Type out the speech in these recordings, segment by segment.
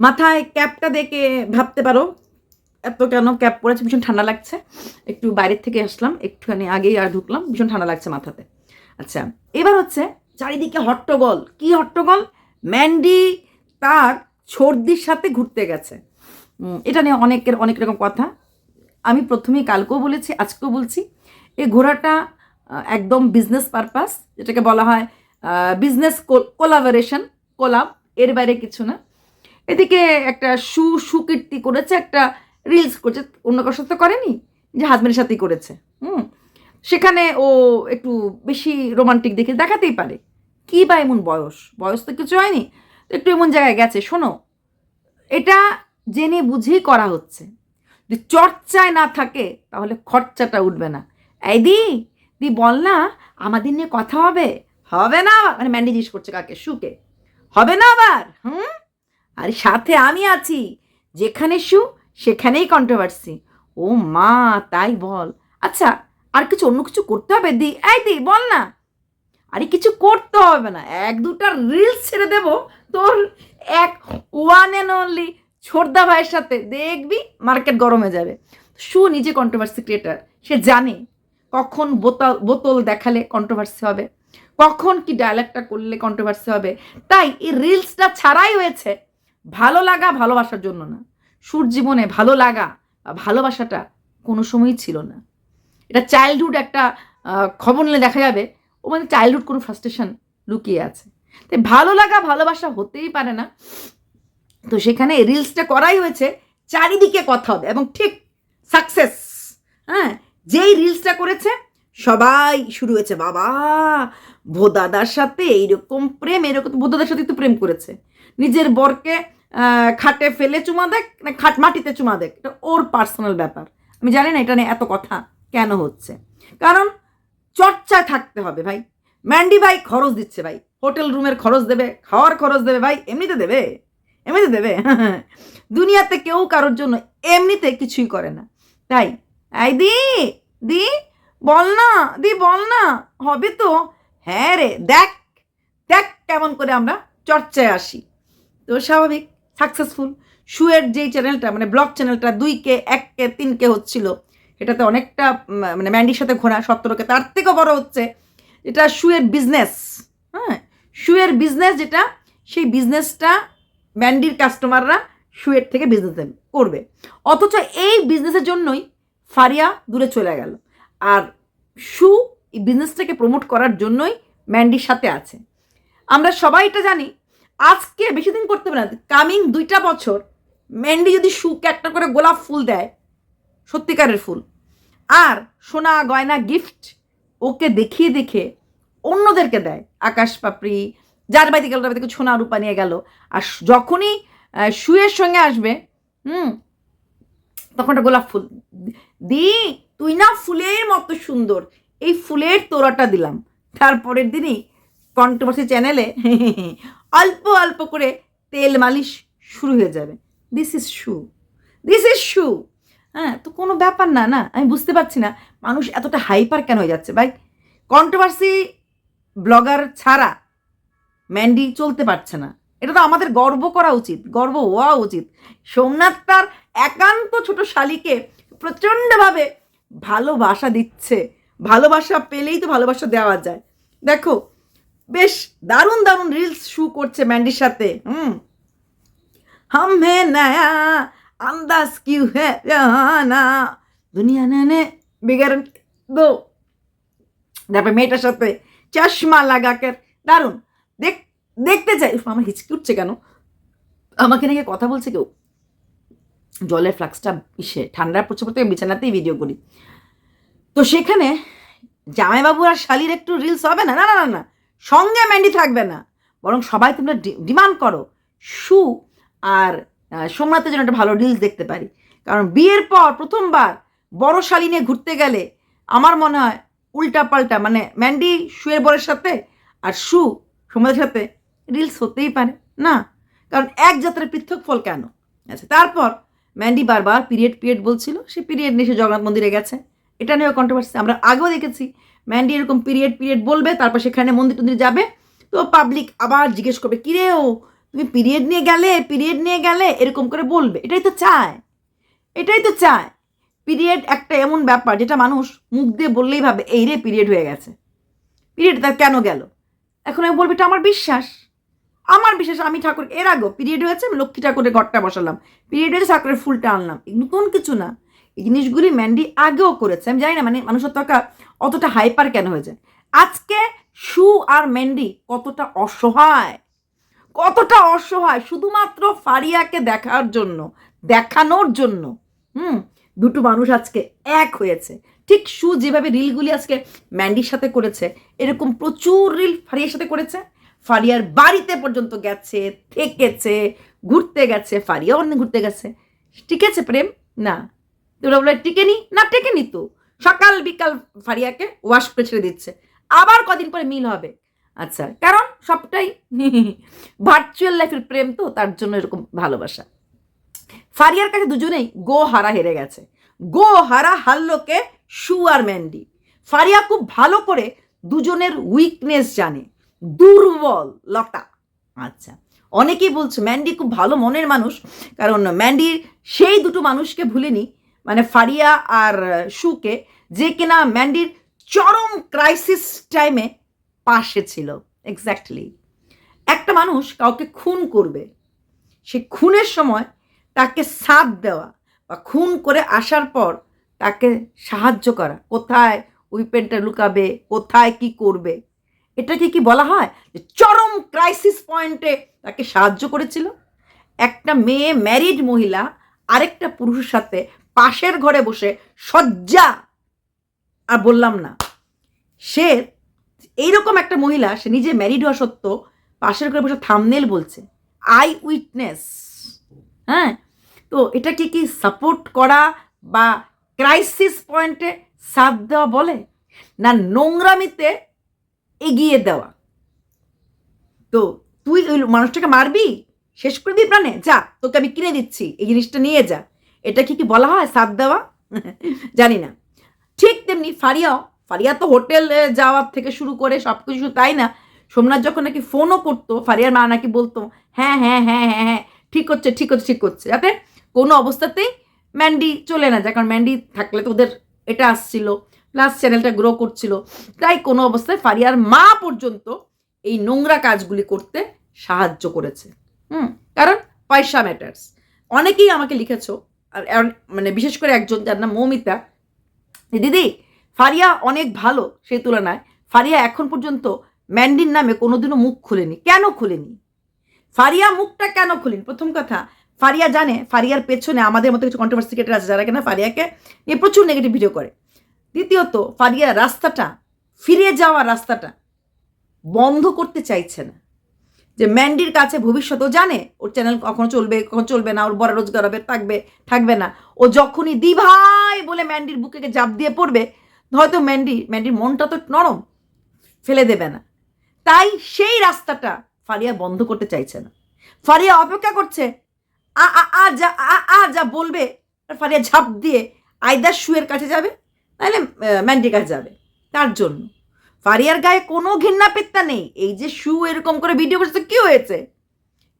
মাথায় ক্যাপটা দেখে ভাবতে পারো। এত কেন ক্যাপ পরেছে? ভীষণ ঠান্ডা লাগছে। একটু বাইরের থেকে আসলাম, একটুখানি আগেই আর ঢুকলাম, ভীষণ ঠান্ডা লাগছে মাথাতে। আচ্ছা এবার হচ্ছে চারিদিকে হট্টগোল। কি হট্টগোল? ম্যান্ডি তার সর্দির সাথে ঘুরতে গেছে। এটা নিয়ে অনেকের অনেক রকম কথা। আমি প্রথমেই কালকেও বলেছি, আজকেও বলছি এই ঘোরাটা একদম বিজনেস পারপাস যেটাকে বলা হয় বিজনেস কোলাবোরেশন কোলাব এর বাইরে কিছু না। এদিকে একটা সু, সুকীর্তি করেছে, একটা রিলস করেছে, অন্য কারোর সাথে করেনি, যে হাজব্যান্ডের সাথেই করেছে, হুম? সেখানে ও একটু বেশি রোমান্টিক দেখে দেখাতেই পারে। কী বা এমন বয়স? বয়স তো কিছু হয়নি, একটু এমন জায়গায় গেছে, শোনো, এটা জেনে বুঝেই করা হচ্ছে। যদি চর্চায় না থাকে, তাহলে খরচাটা উঠবে না। এই দি দি বল না, আমাদের নিয়ে কথা হবে। হবে না মানে ম্যান্ডি করছে কাকে? সুকে। হবে না আবার, হুম? আর সাথে আমি আছি। যেখানে শু সেখানেই কন্ট্রোভার্সি ও মা, তাই বল। আচ্ছা আর কিছু অন্য কিছু করতে হবে? দি, এই দি, বল না। আরে কিছু করতে হবে না। এক দুটা রিলস ছেড়ে দেবো তোর এক ওয়ান অ্যান্ড অনলি ছোটদা ভাইয়ের সাথে। দেখবি মার্কেট গরম হয়ে যাবে। শু, নিজে কন্ট্রোভার্সি ক্রিয়েটার সে জানে কখন বোতল বোতল দেখালে কন্ট্রোভার্সি হবে। কখন কি ডায়লগটা করলে কন্ট্রোভার্সি হবে। তাই এই রিলসটা ছাড়াই হয়েছে। ভালো লাগা ভালোবাসার জন্য না। সুর জীবনে ভালো লাগা ভালোবাসাটা কোনো সময়ই ছিল না। এটা চাইল্ডহুড একটা খবর নিলে দেখা যাবে ও মানে চাইল্ডহুড কোনো ফ্রাস্ট্রেশন লুকিয়ে আছে। তাই ভালো লাগা ভালোবাসা হতেই পারে না। তো সেখানে রিলসটা করাই হয়েছে, চারিদিকে কথা হবে এবং ঠিক সাকসেস হ্যাঁ? যেই রিলসটা করেছে, সবাই শুরু হয়েছে, বাবা, ভোদাদার সাথে এইরকম প্রেম এরকম ভোদাদার সাথে তো প্রেম করেছে। নিজের বরকে খাটে ফেলে চুমা দেখ, না, খাট মাটিতে চুমা দেখ। এটা ওর পার্সোনাল ব্যাপার। আমি জানি না এটা নিয়ে এত কথা কেন হচ্ছে। কারণ চর্চায় থাকতে হবে ভাই। ম্যান্ডি ভাই খরচ দিচ্ছে ভাই। হোটেল রুমের খরচ দেবে, খাওয়ার খরচ দেবে ভাই। এমনিতে দেবে? এমনিতে দেবে? দুনিয়াতে কেউ কারোর জন্য এমনিতে কিছুই করে না। তাই, এই দি দি, বল না, দি, বল না। হবে তো? হ্যাঁ রে, দেখ দেখ কেমন করে আমরা চর্চায় আসি। তো স্বাভাবিক। সাকসেসফুল শুয়ের যেই চ্যানেলটা মানে ব্লগ চ্যানেলটা দুই কে এক কে তিন কে হচ্ছিল, এটাতে অনেকটা মানে ম্যান্ডির সাথে ঘোরা সতেরোকে তার থেকেও বড় হচ্ছে এটা শুয়ের বিজনেস হ্যাঁ? শুয়ের বিজনেস যেটা, সেই বিজনেসটা ম্যান্ডির কাস্টমাররা শুয়ের থেকে বিজনেস করবে। অথচ এই বিজনেসের জন্যই ফারিয়া দূরে চলে গেল। আর শু এই বিজনেসটাকে প্রমোট করার জন্যই ম্যান্ডির সাথে আছে। আমরা সবাই এটা জানি আজকে বেশি দিন করতে হবে না কামিং দুইটা বছর ম্যান্ডি যদি শুকে একটা করে গোলাপ ফুল দেয়, সত্যিকারের ফুল, আর সোনা গয়না গিফট ওকে দেখিয়ে দেখে অন্যদেরকে দেয়, আকাশ পাপড়ি, যার বাড়িতে গেল তার বাড়িতে সোনা রূপা নিয়ে গেল, আর যখনই শুয়ের সঙ্গে আসবে, হুম, তখন একটা গোলাপ ফুল, দি, তুই না ফুলের মতো সুন্দর, এই ফুলের তোড়াটা দিলাম, তারপরের দিনই কন্ট্রোভার্সি চ্যানেলে অল্প অল্প করে তেল মালিশ শুরু হয়ে যাবে। This is shoe this is shoe হ্যাঁ তো কোনো ব্যাপার না না, আমি বুঝতে পারছি না, মানুষ এতটা হাইপার কেন হয়ে যাচ্ছে? ভাই কন্ট্রোভার্সি ব্লগার ছাড়া ম্যান্ডি চলতে পারছে না। এটা তো আমাদের গর্ব করা উচিত, গর্ব হওয়া উচিত। সোমনাথ তার একান্ত ছোট শালিকে প্রচণ্ডভাবে ভালোবাসা দিচ্ছে। ভালোবাসা পেলেই তো ভালোবাসা দেওয়া যায়। দেখো বেশ দারুণ দারুণ রিলস শু করছে ম্যান্ডির সাথে, হুম। হাম হে নয়া, আন্দাজ কিউ হে না দুনিয়া নে বেগার দো। তারপর মেয়েটার সাথে, চশমা লাগাকে দারুণ। দেখ দেখতে চাই। আমার হিচকি উঠছে কেন? আমাকে নাকি কথা বলছে কেউ? জলের ফ্লাক্সটা ইসে ঠান্ডা পড়ছে পড়তে বিছানাতেই ভিডিও করি। তো সেখানে জামাইবাবু আর শালির একটু রিলস হবে না না না না। সঙ্গে ম্যান্ডি থাকবে না। বরং সবাই তোমরা ডিমান্ড করো। শু আর সোমনাথের জন্য একটা ভালো রিলস দেখতে পারি। কারণ বিয়ের পর প্রথমবার বড় শালি নিয়ে ঘুরতে গেলে আমার মনে হয় উল্টা পাল্টা মানে ম্যান্ডি শুয়ের বরের সাথে আর শু সোমনাথের সাথে রিলস হতেই পারে। না, কারণ এক যাত্রার পৃথক ফল কেন? আচ্ছা তারপর ম্যান্ডি বারবার পিরিয়ড পিরিয়ড বলছিল। সে পিরিয়ড নিয়ে সে জগন্নাথ মন্দিরে গেছে। এটা নিয়েও কন্ট্রোভার্সি আমরা আগেও দেখেছি ম্যান্ডি এরকম পিরিয়ড পিরিয়ড বলবে, তারপর সেখানে মন্দির টন্দির যাবে। তো পাবলিক আবার জিজ্ঞেস করবে, কিরে ও, তুমি পিরিয়ড নিয়ে গেলে পিরিয়ড নিয়ে গেলে? এরকম করে বলবে। এটাই তো চায়। এটাই তো চায়। পিরিয়ড একটা এমন ব্যাপার যেটা মানুষ মুখ দিয়ে বললেই ভাবে, এই রে পিরিয়ড হয়ে গেছে। পিরিয়ড তার কেন গেল? এখন আমি বলব, এটা আমার বিশ্বাস। আমার বিশ্বাস, আমি ঠাকুর এর আগেও পিরিয়ড হয়েছে, আমি লক্ষ্মী ঠাকুরের ঘরটা বসালাম। পিরিয়ড হয়েছে, ঠাকুরের ফুলটা আনলাম। নতুন কিছু না। এই জিনিসগুলি ম্যান্ডি আগেও করেছে। আমি জানি না মানে মানুষের টাকা অতটা হাইপার কেন হয়ে যায় আজকে সু আর ম্যান্ডি কতটা অসহায়? কতটা অসহায়? শুধুমাত্র ফারিয়াকে দেখার জন্য, দেখানোর জন্য, হুম? দুটো মানুষ আজকে এক হয়েছে। ঠিক সু যেভাবে রিলগুলি আজকে ম্যান্ডির সাথে করেছে, এরকম প্রচুর রিল ফারিয়ার সাথে করেছে। ফারিয়ার বাড়িতে পর্যন্ত গেছে, থেকেছে, ঘুরতে গেছে, ফারিয়াও অন্য ঘুরতে গেছে। টিকেছে প্রেম? না। তোরা বলে টিকেনি? না, টেকেনি তো। সকাল বিকাল ফারিয়াকে ওয়াশ করে ছেড়ে দিচ্ছে। আবার কদিন পরে মিল হবে। আচ্ছা কারণ সবটাই ভার্চুয়াল লাইফের প্রেম তো, তার জন্য এরকম ভালোবাসা। ফারিয়ার কাছে দুজনেই গো হারা হেরে গেছে। গো হারা হারলোকে সু আর ম্যান্ডি। ফারিয়া খুব ভালো করে দুজনের উইকনেস জানে। দুর্বল, লতা। আচ্ছা অনেকেই বলছে, ম্যান্ডি খুব ভালো মনের মানুষ, কারণ ম্যান্ডির সেই দুটো মানুষকে ভুলেনি মানে ফারিয়া আর সুকে যে কিনা ম্যান্ডির চরম ক্রাইসিস টাইমে পাশে ছিল এক্স্যাক্টলি একটা মানুষ কাউকে খুন করবে, সে খুনের সময় তাকে সাথ দেওয়া বা খুন করে আসার পর তাকে সাহায্য করা, কোথায় উইপেনটা লুকাবে, কোথায় কি করবে, এটাকে কি বলা হয়? যে চরম ক্রাইসিস পয়েন্টে তাকে সাহায্য করেছিল। একটা মেয়ে ম্যারিড মহিলা আরেকটা পুরুষের সাথে পাশের ঘরে বসে শয্যা। আর বললাম না। সে এইরকম একটা মহিলা, সে নিজে ম্যারিড হওয়া সত্ত্বেও পাশের ঘরে বসে থামনেল বলছে আই উইটনেস হ্যাঁ? তো এটাকে কি সাপোর্ট করা বা ক্রাইসিস পয়েন্টে সাথ দেওয়া বলে? না নোংরামিতে এগিয়ে দেওয়া? তো তুই ওই মানুষটাকে মারবি? শেষ করে দিই প্রাণে? যা, তোকে আমি কিনে দিচ্ছি, এই জিনিসটা নিয়ে যা। এটা কি বলা হয়? সাথ দেওয়া? জানি না। ঠিক তেমনি ফারিয়াও ফারিয়া তো হোটেলে যাওয়ার থেকে শুরু করে সব কিছু তাই না? সোমনাথ যখন নাকি ফোনও করতো, ফারিয়ার মা নাকি বলতো হ্যাঁ হ্যাঁ হ্যাঁ হ্যাঁ হ্যাঁ ঠিক হচ্ছে ঠিক হচ্ছে ঠিক হচ্ছে। যাতে কোনো অবস্থাতেই ম্যান্ডি চলে না যায়, কারণ ম্যান্ডি থাকলে তো ওদের এটা আসছিল প্লাস চ্যানেলটা গ্রো করছিল। তাই কোনো অবস্থায় ফারিয়ার মা পর্যন্ত এই নোংরা কাজগুলি করতে সাহায্য করেছে। হুম, কারণ পয়সা ম্যাটার্স অনেকেই আমাকে লিখেছো আর মানে বিশেষ করে একজন যার নাম মৌমিতা দিদি, ফারিয়া অনেক ভালো সেই তুলনায়। ফারিয়া এখন পর্যন্ত ম্যান্ডির নামে কোনোদিনও মুখ খুলেনি। কেন খুলেনি? ফারিয়া মুখটা কেন খুলেনি? প্রথম কথা, ফারিয়া জানে, ফারিয়ার পেছনে আমাদের মতো কিছু কন্ট্রোভার্সি ক্রিয়েটার আছে যারা কিনা ফারিয়াকে নিয়ে প্রচুর নেগেটিভ ভিডিও করে। দ্বিতীয়ত, ফারিয়া রাস্তাটা, ফিরে যাওয়া রাস্তাটা বন্ধ করতে চাইছে না। যে ম্যান্ডির কাছে ভবিষ্যতেও জানে, ওর চ্যানেল কখনো চলবে কখনো চলবে না, ওর বড় রোজগার হবে, থাকবে থাকবে না। ও যখনই দি ভাই বলে ম্যান্ডির বুকে জাপ দিয়ে পড়বে, হয়তো ম্যান্ডি ম্যান্ডির মনটা তো নরম, ফেলে দেবে না। তাই সেই রাস্তাটা ফারিয়া বন্ধ করতে চাইছে না। ফারিয়া অপেক্ষা করছে, আ আ আ, যা, আ আ, যা বলবে ফারিয়া ঝাঁপ দিয়ে আয়দার শুয়ের কাছে যাবে, নাহলে ম্যান্ডির কাছে যাবে, তার জন্য। ফারিয়ার গায়ে কোনো ঘৃণা পেত্তা নেই। এই যে শু এরকম করে ভিডিও করছে, কি হয়েছে?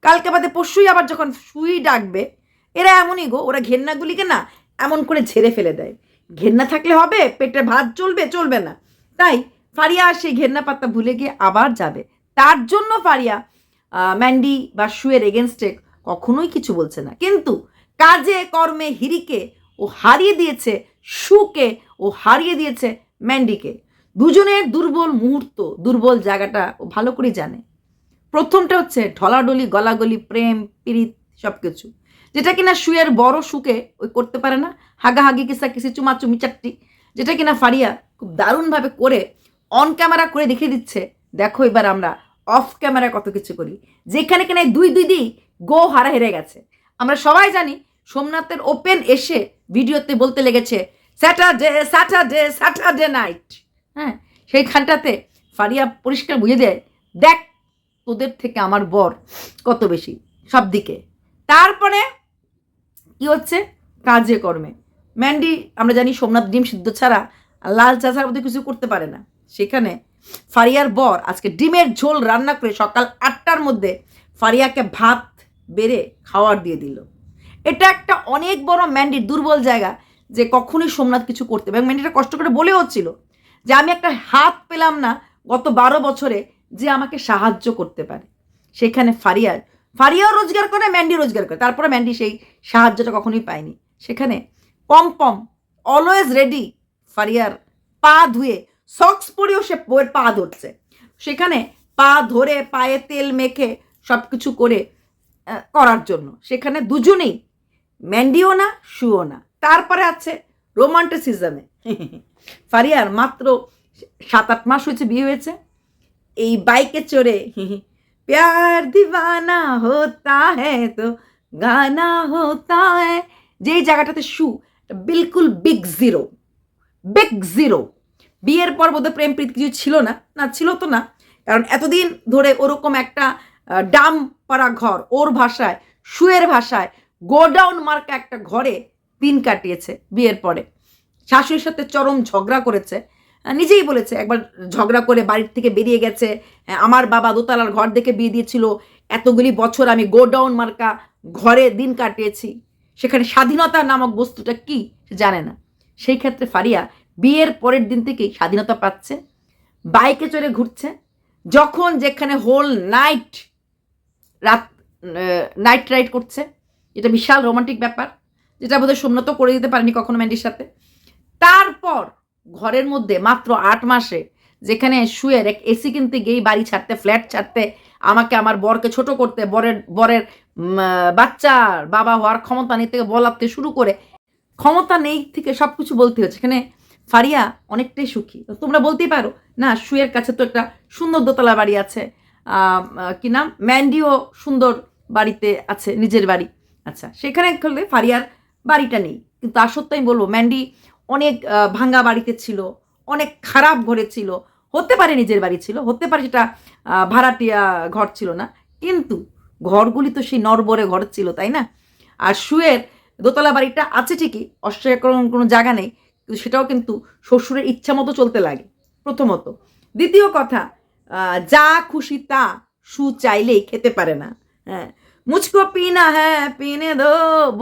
কালকে বাদে পরশুই আবার যখন শুই ডাকবে, এরা এমনই গো, ওরা ঘেন্নাগুলিকে না এমন করে ঝেড়ে ফেলে দেয়। ঘেন্না থাকলে হবে পেটে ভাত চলবে চলবে না। তাই ফারিয়া আর সেই ঘেন্না পাত্তা ভুলে গিয়ে আবার যাবে। তার জন্য ফারিয়া ম্যান্ডি বা শুয়ের এগেনস্টে কখনোই কিছু বলছে না। কিন্তু কাজে, কর্মে, হিরিকে ও হারিয়ে দিয়েছে, শুকে ও হারিয়ে দিয়েছে ম্যান্ডিকে। দুজনের দুর্বল মুহূর্ত, দুর্বল জায়গাটা ও ভালো করে জানে। প্রথমটা হচ্ছে ঢলাডলি গলাগলি, প্রেম, পীড়িত সব কিছু যেটা কিনা শুয়ের বড় সুখে ওই করতে পারে না, হাগাহাগি, কিসা কিসি চুমাচুমি চারটি যেটা কিনা ফারিয়া খুব দারুণভাবে করে অন ক্যামেরা করে দেখিয়ে দিচ্ছে, দেখো এবার আমরা অফ ক্যামেরায় কত কিছু করি। যেখানে কিনা দুই দুই দিই গো হারা হেরে গেছে। আমরা সবাই জানি সোমনাথের ওপেন এসে ভিডিওতে বলতে লেগেছে স্যাটারডে স্যাটারডে স্যাটারডে নাইট হ্যাঁ সেইখানটাতে ফারিয়া পরিষ্কার বুঝে দেয়, দেখ, তোদের থেকে আমার বর কত বেশি, সব দিকে। তারপরে কি হচ্ছে? কাজে কর্মে। ম্যান্ডি, আমরা জানি সোমনাথ ডিম সিদ্ধ ছাড়া লাল চা ছাড়া বোধহয় কিছু করতে পারে না। সেখানে ফারিয়ার বর আজকে ডিমের ঝোল রান্না করে সকাল আটটার মধ্যে ফারিয়াকে ভাত বেড়ে খাওয়ার দিয়ে দিল। এটা একটা অনেক বড় ম্যান্ডির দুর্বল জায়গা যে কখনোই সোমনাথ কিছু করতে এবং ম্যান্ডিটা কষ্ট করে বলেও ছিল যে আমি একটা হাত পেলাম না গত বারো বছরে যে আমাকে সাহায্য করতে পারে। সেখানে ফারিয়ার ফারিয়াও রোজগার করে ম্যান্ডি রোজগার করে। তারপরে ম্যান্ডি সেই সাহায্যটা কখনোই পায়নি। সেখানে পম পম অলওয়েজ রেডি ফারিয়ার পা ধুয়ে সক্স পরেও সে পা ধরছে। সেখানে পা ধরে পায়ে তেল মেখে সব কিছু করে করার জন্য। সেখানে দুজনেই, ম্যান্ডিও না শুও না। তারপরে আছে রোমান্টিসিজমে ফারিয়ার মাত্র সাত আট মাস হয়েছে বিয়ে হয়েছে। এই বাইকে চড়ে প্যার দিওয়ানা হোতা হ্যাঁ তো, গানা হোতা হ্যাঁ যেই জায়গাটাতে শু বিলকুল বিগ জিরো বিগ জিরো বিয়ের পর বোধহয় প্রেম প্রীতি কিছু ছিল না না ছিল তো না। কারণ এতদিন ধরে ওরকম একটা ডাম পাড়া ঘর, ওর ভাষায়, শুয়ের ভাষায়, গোডাউন মার্কা একটা ঘরে দিন কাটিয়েছে বিয়ের পরে। শাশুড়ির সাথে চরম ঝগড়া করেছে। নিজেই বলেছে, একবার ঝগড়া করে বাড়ির থেকে বেরিয়ে গেছে। আমার বাবা দোতলার ঘর দেখে বিয়ে দিয়েছিল। এতগুলি বছর আমি গোডাউন মার্কা ঘরে দিন কাটিয়েছি। সেখানে স্বাধীনতা নামক বস্তুটা কি জানে না। সেই ক্ষেত্রে ফারিয়া বিয়ের পরের দিন থেকেই স্বাধীনতা পাচ্ছে। বাইকে চড়ে ঘুরছে। যখন যেখানে হোল নাইট, রাত নাইট রাইড করছে, এটা বিশাল রোমান্টিক ব্যাপার। যেটা বোধহয় সোমনাথও করে দিতে পারেনি কখনো ম্যান্ডির সাথে। তারপর ঘরের মধ্যে মাত্র আট মাসে যেখানে শুয়ে এক এসি কিনতে গিয়েই বাড়ি ছাড়তে ফ্ল্যাট ছাড়তে, আমাকে আমার বরকে ছোট করতে, বরের বরের বাচ্চার বাবা হওয়ার ক্ষমতা নেই থেকে বলাতে শুরু করে ক্ষমতা নেই থেকে সব কিছু বলতে হচ্ছে। এখানে ফারিয়া অনেকটাই সুখী। তোমরা বলতেই পারো, না, শুয়ের কাছে তো একটা সুন্দর দোতলা বাড়ি আছে কি নাম? ম্যান্ডিও সুন্দর বাড়িতে আছে, নিজের বাড়ি। আচ্ছা সেখানে করলে ফারিয়ার বাড়িটা নেই। কিন্তু তা আমি বলব, ম্যান্ডি অনেক ভাঙ্গা বাড়িতে ছিল, অনেক খারাপ ঘরে ছিল, হতে পারে নিজের বাড়ি ছিল, হতে পারে সেটা ভাড়াটিয়া ঘর ছিল না, কিন্তু ঘরগুলি তো সেই নরবরে ঘর ছিল, তাই না? আর শুয়ের দোতলা বাড়িটা আছে ঠিকই অস্ট্রেলিয়ার কোনো জায়গা নেই, কিন্তু সেটাও কিন্তু শ্বশুরের ইচ্ছা মতো চলতে লাগে, প্রথমত। দ্বিতীয় কথা যা খুশি তা সু চাইলেই খেতে পারে না হ্যাঁ। মুচকো পিনা হ্যাঁ পিনে দো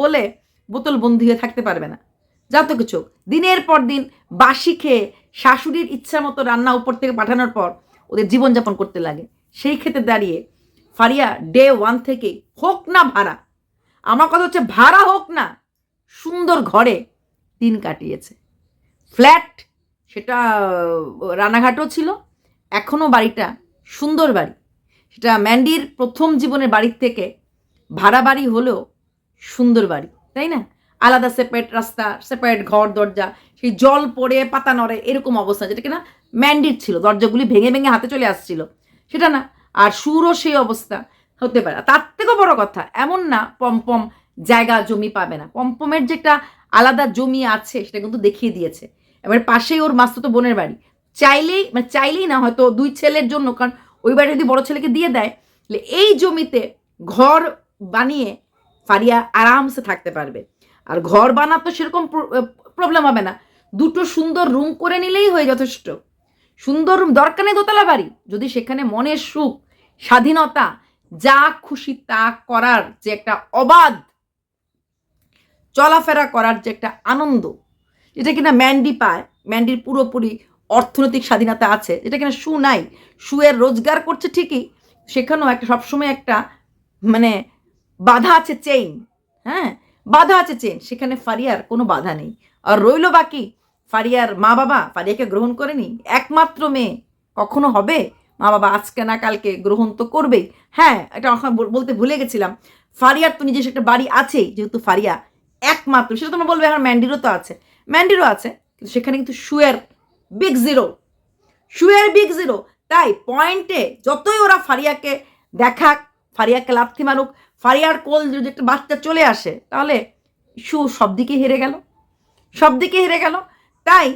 বলে বোতল বন্দি হয়ে থাকতে পারবে না। যা তো কিছু দিনের পর দিন বাসি খেয়ে শাশুড়ির ইচ্ছা মতো রান্না উপর থেকে পাঠানোর পর ওদের জীবনযাপন করতে লাগে। সেই ক্ষেত্রে দাঁড়িয়ে ফারিয়া ডে ওয়ান থেকে হোক না ভাড়া, আমার কথা হচ্ছে ভাড়া হোক না, সুন্দর ঘরে দিন কাটিয়েছে। ফ্ল্যাট সেটা রানাঘাটও ছিল এখনও বাড়িটা সুন্দর বাড়ি। সেটা ম্যান্ডির প্রথম জীবনের বাড়ির থেকে ভাড়া বাড়ি হলেও সুন্দর বাড়ি, তাই না? আলাদা সেপারেট রাস্তা সেপারেট ঘর, দরজা, সেই জল পড়ে, পাতা নড়ে, এরকম অবস্থা, যেটা কিনা ম্যান্ডির ছিল, দরজাগুলি ভেঙে ভেঙে হাতে চলে আসছিল। সেটা না, আর সুরও সেই অবস্থা হতে পারে। তার থেকেও বড় কথা, এমন না পম্পম জায়গা জমি পাবে না। পম্পমের যে একটা আলাদা জমি আছে, সেটা কিন্তু দেখিয়ে দিয়েছে। এবার পাশেই ওর মাস্তুতো বোনের বাড়ি। চাইলেই মানে চাইলেই না, হয়তো দুই ছেলের জন্য, কারণ ওই বাড়ি যদি বড় ছেলেকে দিয়ে দেয়, তাহলে এই জমিতে ঘর বানিয়ে ফারিয়া আরামসে থাকতে পারবে। আর ঘর বানাতে সেরকম প্রবলেম হবে না। দুটো সুন্দর রুম করে নিলেই হয়ে যথেষ্ট। সুন্দর রুম দরকার নেই দোতলা বাড়ি। যদি সেখানে মনের সুখ, স্বাধীনতা, যা খুশি তা করার যে একটা অবাধ চলাফেরা করার যে একটা আনন্দ, যেটা কিনা ম্যান্ডি পায় ম্যান্ডির পুরোপুরি অর্থনৈতিক স্বাধীনতা আছে, যেটা কিনা সু নাই, সুয়ের রোজগার করছে ঠিকই, সেখানেও একটা সবসময় একটা মানে বাধা আছে চেইন হ্যাঁ? বাধা আছে চেইন সেখানে ফারিয়ার কোনো বাধা নেই। আর রইল বাকি, ফারিয়ার মা বাবা, ফারিয়াকে গ্রহণ করেনি, একমাত্র মেয়ে। কখনো হবে? মা বাবা আজকে না কালকে গ্রহণ তো করবেই। হ্যাঁ এটা বলতে ভুলে গেছিলাম। ফারিয়ার তো নিজস্ব একটা বাড়ি আছেই, যেহেতু ফারিয়া একমাত্র, সেটা তোমরা বলবে এখন ম্যান্ডিরও তো আছে। ম্যান্ডিরও আছে, কিন্তু সেখানে কিন্তু শুয়ের বিগ জিরো শুয়ের বিগ জিরো তাই পয়েন্টে যতই ওরা ফারিয়াকে দেখাক, ফারিয়াকে লাথি মারুক ফারিয়ার কোল যদি একটা বাচ্চা চলে আসে, তাহলে শু সব দিকে হেরে গেল। সব দিকে হেরে গেল। তাই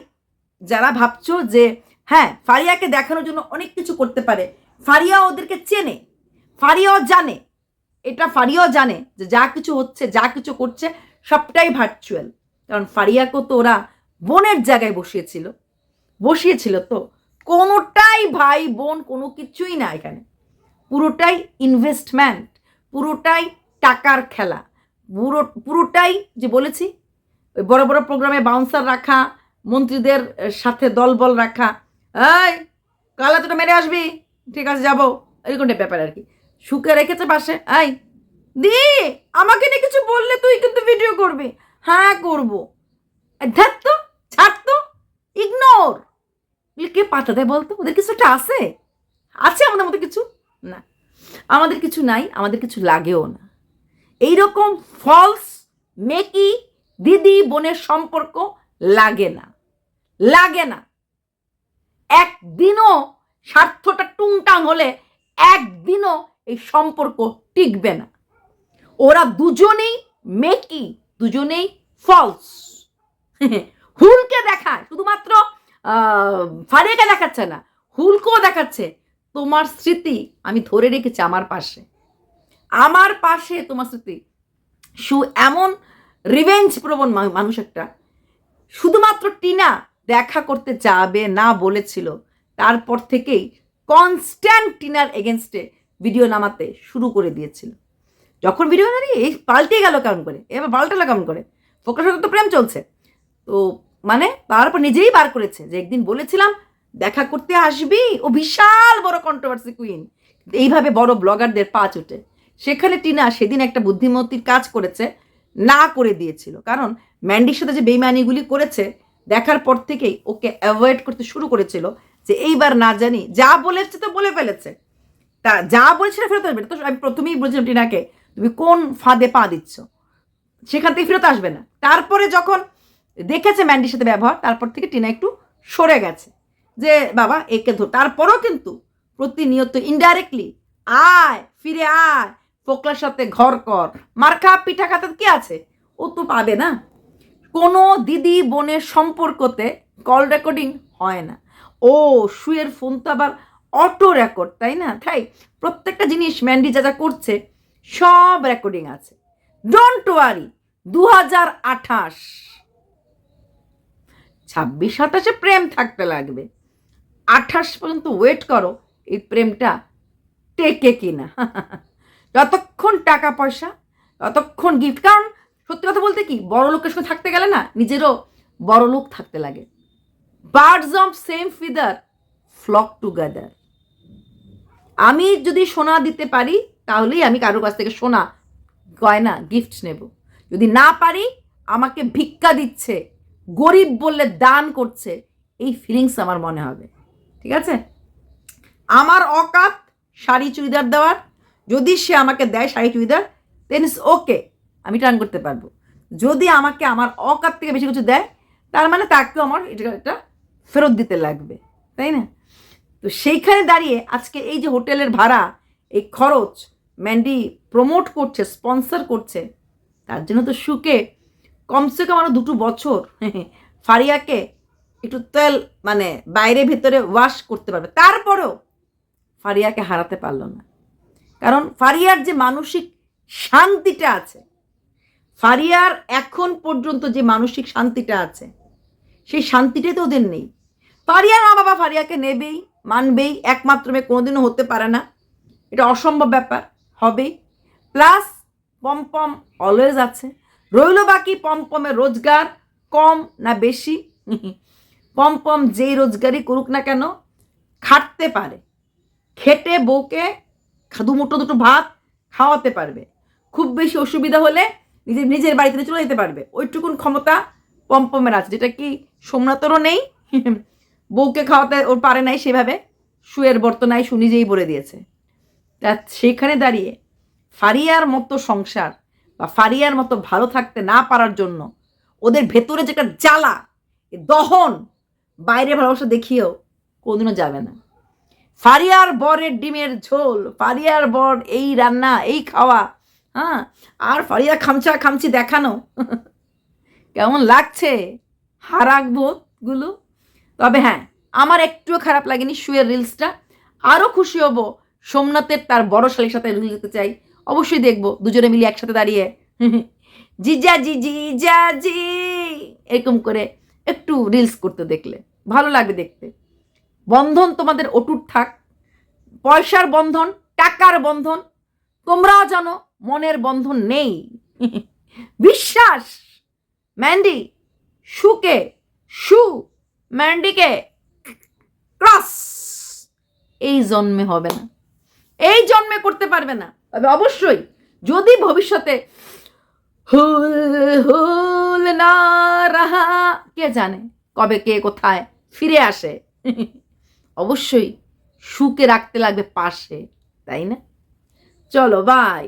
যারা ভাবছ যে হ্যাঁ ফারিয়াকে দেখানোর জন্য অনেক কিছু করতে পারে ফারিয়া ওদেরকে চেনে, ফারিয়াও জানে, এটা ফারিয়াও জানে যে যা কিছু হচ্ছে, যা কিছু করছে, সবটাই ভার্চুয়াল কারণ ফারিয়াকেও তো ওরা বোনের জায়গায় বসিয়েছিল। বসিয়েছিল তো। কোনোটাই ভাই বোন কোনো কিছুই না এখানে। পুরোটাই ইনভেস্টমেন্ট পুরোটাই টাকার খেলা। পুরো, পুরোটাই যে বলেছি, ওই বড় বড় প্রোগ্রামে বাউন্সার রাখা, মন্ত্রীদের সাথে দলবল রাখা। এই, কাল তোটা মেরে আসবি? ঠিক আছে, যাব। এরকম একটা ব্যাপার আর কি। শুকে রেখেছে পাশে। এই, দি, আমাকে নিয়ে কিছু বললে তুই কিন্তু ভিডিও করবি। হ্যাঁ করব। ধ্যাত তো, ছাড় তো ইগনোর কে পাতা দেয় বলতো? ওদের কিছু একটা আছে? আছে আমাদের মধ্যে কিছু? না। আমাদের কিছু নাই আমাদের কিছু লাগেও না। এইরকম ফলস মেকি দিদি বোনের সম্পর্ক লাগে না। লাগে না। একদিনও স্বার্থটা টুংটাং হলে একদিনও এই সম্পর্ক টিকবে না। ওরা দুজনেই মেকি দুজনেই ফলস হুলকে দেখায় শুধুমাত্র আহ, ফারিয়াকে দেখাচ্ছে না হুলকেও দেখাচ্ছে। তোমার স্মৃতি আমি ধরে রেখেছি আমার পাশে। আমার পাশে তোমার স্মৃতি। সু এমন রিভেঞ্জ প্রবণ মানুষ একটা। শুধুমাত্র টিনা দেখা করতে যাবে না বলেছিল। তারপর থেকেই কনস্ট্যান্ট টিনার এগেনস্টে ভিডিও নামাতে শুরু করে দিয়েছিল। যখন ভিডিও নারি এই পাল্টে গেল কেমন করে? এবার পাল্টালো কেমন করে? ফোকাস তো প্রেম চলছে। তো মানে তারপর নিজেই বার করেছে যে একদিন বলেছিলাম দেখা করতে আসবি? ও বিশাল বড় কন্ট্রোভার্সি কুইন এইভাবে বড় ব্লগারদের পা চটে। সেখানে টিনা সেদিন একটা বুদ্ধিমতির কাজ করেছে, না করে দিয়েছিল। কারণ ম্যান্ডির সাথে যে বেইমানিগুলি করেছে, দেখার পর থেকেই ওকে অ্যাভয়েড করতে শুরু করেছিল যে এইবার না জানি, যা বলেছে তো বলে ফেলেছে। তা যা বলেছিল ফেরত আসবে না। তো আমি প্রথমেই বলছিলাম টিনাকে, তুমি কোন ফাঁদে পা দিচ্ছ? সেখান থেকে ফেরত আসবে না। তারপরে যখন দেখেছে ম্যান্ডির সাথে ব্যবহার, তারপর থেকে টিনা একটু সরে গেছে। যে বাবা, একে ধর তারপরও কিন্তু প্রতিনিয়ত ইনডাইরেক্টলি আয়, ফিরে আয়, ফোকলার সাথে ঘর কর। মার্কা পিঠা খাতে কি আছে? ও তো পাবে না। কোনো দিদি বোনের সম্পর্কতে কল রেকর্ডিং হয় না। ও শুয়ের ফোন তো আবার অটো রেকর্ড তাই না? তাই প্রত্যেকটা জিনিস ম্যান্ডি যা যা করছে, সব রেকর্ডিং আছে। ডোন্ট ওয়ারি দু হাজার আঠাশ। ছাব্বিশ সাতাশে প্রেম থাকতে লাগবে। আঠাশ পর্যন্ত ওয়েট করো, এই প্রেমটা টেকে কিনা। যতক্ষণ টাকা পয়সা, ততক্ষণ গিফট কারণ সত্যি কথা বলতে কি, বড় লোকের সঙ্গে থাকতে গেলে না, নিজেরও বড় লোক থাকতে লাগে। Birds of same feather flock together আমি যদি সোনা দিতে পারি, তাহলেই আমি কারোর কাছ থেকে সোনা, গয়না গিফট নেব। যদি না পারি, আমাকে ভিক্ষা দিচ্ছে, গরিব বললে দান করছে, এই ফিলিংস আমার মনে হবে। ঠিক আছে? আমার অকাত শাড়ি চুড়িদার দেওয়ার, যদি সে আমাকে দেয় শাড়ি চুড়িদার দেন ইস ওকে আমি টার্ন করতে পারব। যদি আমাকে আমার অকাত থেকে বেশি কিছু দেয়, তার মানে তাকেও আমার এটা একটা ফেরত দিতে লাগবে, তাই না? তো সেইখানে দাঁড়িয়ে আজকে এই যে হোটেলের ভাড়া, এই খরচ ম্যান্ডি প্রমোট করছে স্পন্সর করছে, তার জন্য তো সুকে কমসে কম আরও দুটো বছর, ফারিয়াকে একটু তেল মানে বাইরে ভেতরে ওয়াশ করতে পারবে। তারপরেও ফারিয়াকে হারাতে পারল না। কারণ ফারিয়ার যে মানসিক শান্তিটা আছে, ফারিয়ার এখন পর্যন্ত যে মানসিক শান্তিটা আছে, সেই শান্তিটাই তো ওদের নেই। ফারিয়ার মা বাবা ফারিয়াকে নেবেই, মানবেই, একমাত্র মেয়ে, কোনোদিনও হতে পারে না। এটা অসম্ভব ব্যাপার, হবেই। প্লাস পমপম অলওয়েজ আছে। রইল বাকি পমপমের রোজগার, কম না বেশি? পমপম যেই রোজগারই করুক না কেন, খাটতে পারে। খেটে, বউকে দুমুঠো দুটো ভাত খাওয়াতে পারবে। খুব বেশি অসুবিধা হলে নিজের নিজের বাড়িতে চলে যেতে পারবে। ওইটুকুন ক্ষমতা পমপমের আছে। যেটা কি সোমনাথেরও নেই, বউকে খাওয়াতে ওর পারে নাই সেভাবে। শুয়ের বর্তনায় শু নিজেই বলে দিয়েছে। তা সেখানে দাঁড়িয়ে ফারিয়ার মতো সংসার বা ফারিয়ার মতো ভালো থাকতে না পারার জন্য ওদের ভেতরে যেটা জ্বালা দহন বাইরে ভালোবাসা দেখিয়েও কোনোদিনও যাবে না। ফারিয়ার বরের ডিমের ঝোল, ফারিয়ার বর এই রান্না, এই খাওয়া হ্যাঁ? আর ফারিয়া খামচা খামচি দেখানো। কেমন লাগছে? হারাকবোধগুলো তবে হ্যাঁ আমার একটুও খারাপ লাগেনি শুয়ের রিলসটা। আরও খুশি হব সোমনাথের তার বড় শালির সাথে রিল দিতে চাই। অবশ্যই দেখব, দুজনে মিলে একসাথে দাঁড়িয়ে। জিজা জি জিজা জি। এরকম করে একটু রিলস করতে দেখলে। ভালো লাগবে দেখতে। বন্ধন তোমাদের অটুট থাক। পয়সার বন্ধন, টাকার বন্ধন, তোমরাও জানো মনের বন্ধন নেই। বিশ্বাস, ম্যান্ডি, সুকে, সু, ম্যান্ডিকে ক্রস। এই জন্মে হবে না। এই জন্মে করতে পারবে না। তবে অবশ্যই যদি ভবিষ্যতে হুল হুল না রাহা, কে জানে কবে, কে কোথায় ফিরে আসে। অবশ্যই সুখে রাখতে লাগবে পাশে তাই না? চলো বাই